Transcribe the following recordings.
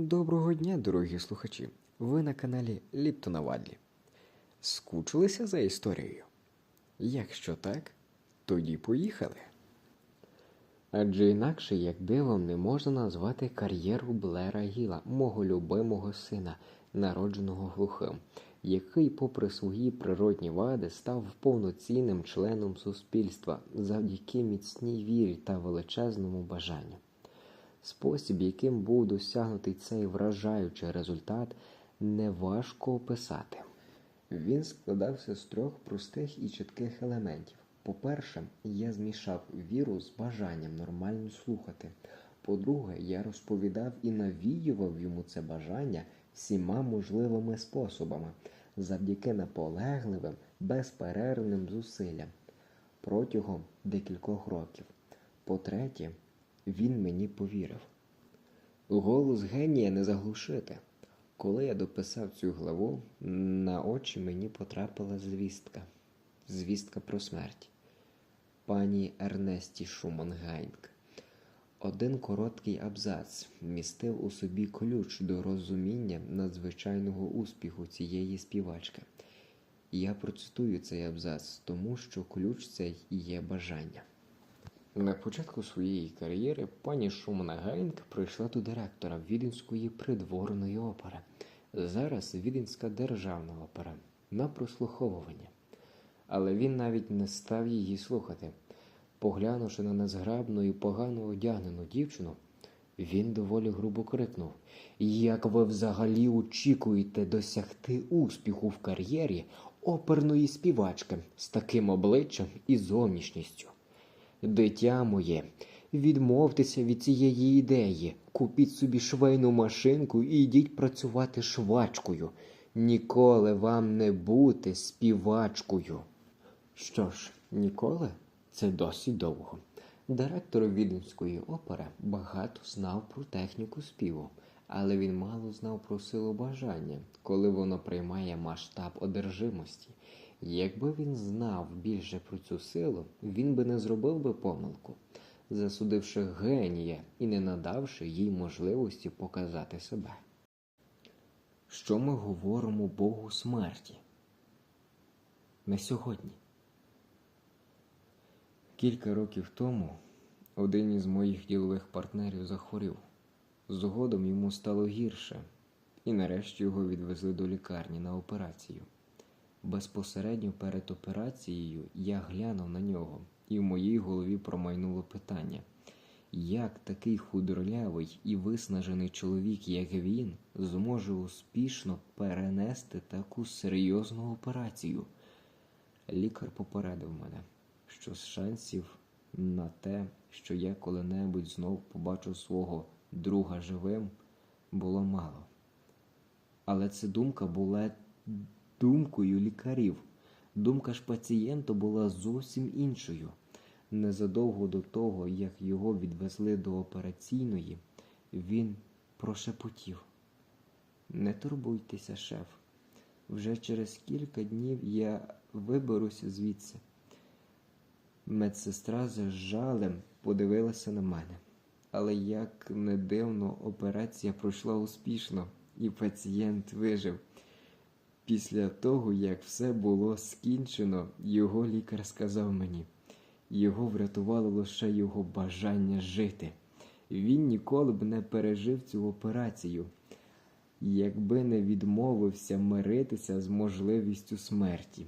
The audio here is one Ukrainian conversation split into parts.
Доброго дня, дорогі слухачі! Ви на каналі Ліптона Вадлі. Скучилися за історією? Якщо так, тоді поїхали. Адже інакше, як дивом, не можна назвати кар'єру Блера Гіла, мого любимого сина, народженого глухим, який, попри свої природні вади, став повноцінним членом суспільства завдяки міцній вірі та величезному бажанню. Спосіб, яким був досягнутий цей вражаючий результат, неважко описати. Він складався з трьох простих і чітких елементів. По-перше, я змішав віру з бажанням нормально слухати. По-друге, я розповідав і навіював йому це бажання всіма можливими способами, завдяки наполегливим, безперервним зусиллям протягом декількох років. По-третє, він мені повірив. Голос генія не заглушити. Коли я дописав цю главу, на очі мені потрапила звістка. Звістка про смерть пані Ернесті Шумангайнг. Один короткий абзац містив у собі ключ до розуміння надзвичайного успіху цієї співачки. Я процитую цей абзац, тому що ключ цей є бажання. На початку своєї кар'єри пані Шумана Гайнг прийшла до директора Віденської придворної опери. Зараз Віденська державна опера на прослуховування. Але він навіть не став її слухати. Поглянувши на незграбну і погано одягнену дівчину, він доволі грубо крикнув: Як ви взагалі очікуєте досягти успіху в кар'єрі оперної співачки з таким обличчям і зовнішністю? Дитя моє, відмовтеся від цієї ідеї, купіть собі швейну машинку і йдіть працювати швачкою. Ніколи вам не бути співачкою. Що ж, ніколи? Це досить довго. Директор Віденської опери багато знав про техніку співу, але він мало знав про силу бажання, коли воно приймає масштаб одержимості. Якби він знав більше про цю силу, він би не зробив би помилку, засудивши генія і не надавши їй можливості показати себе. Що ми говоримо Богу смерті? Не сьогодні. Кілька років тому один із моїх ділових партнерів захворів. Згодом йому стало гірше, і нарешті його відвезли до лікарні на операцію. Безпосередньо перед операцією я глянув на нього, і в моїй голові промайнуло питання, як такий худорлявий і виснажений чоловік, як він, зможе успішно перенести таку серйозну операцію? Лікар попередив мене, що з шансів на те, що я коли-небудь знов побачу свого друга живим, було мало. Але ця думка була думкою лікарів. Думка ж пацієнта була зовсім іншою. Незадовго до того, як його відвезли до операційної, він прошепотів. Не турбуйтеся, шеф. Вже через кілька днів я виберуся звідси. Медсестра з жалем подивилася на мене. Але як не дивно, операція пройшла успішно, і пацієнт вижив. Після того, як все було скінчено, його лікар сказав мені, його врятувало лише його бажання жити. Він ніколи б не пережив цю операцію, якби не відмовився миритися з можливістю смерті.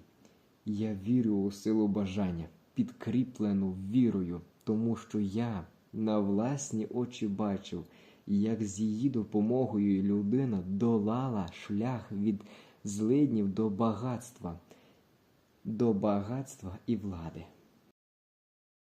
Я вірю у силу бажання, підкріплену вірою, тому що я на власні очі бачив, як з її допомогою людина долала шлях від злиднів до багатства, до багатства і влади.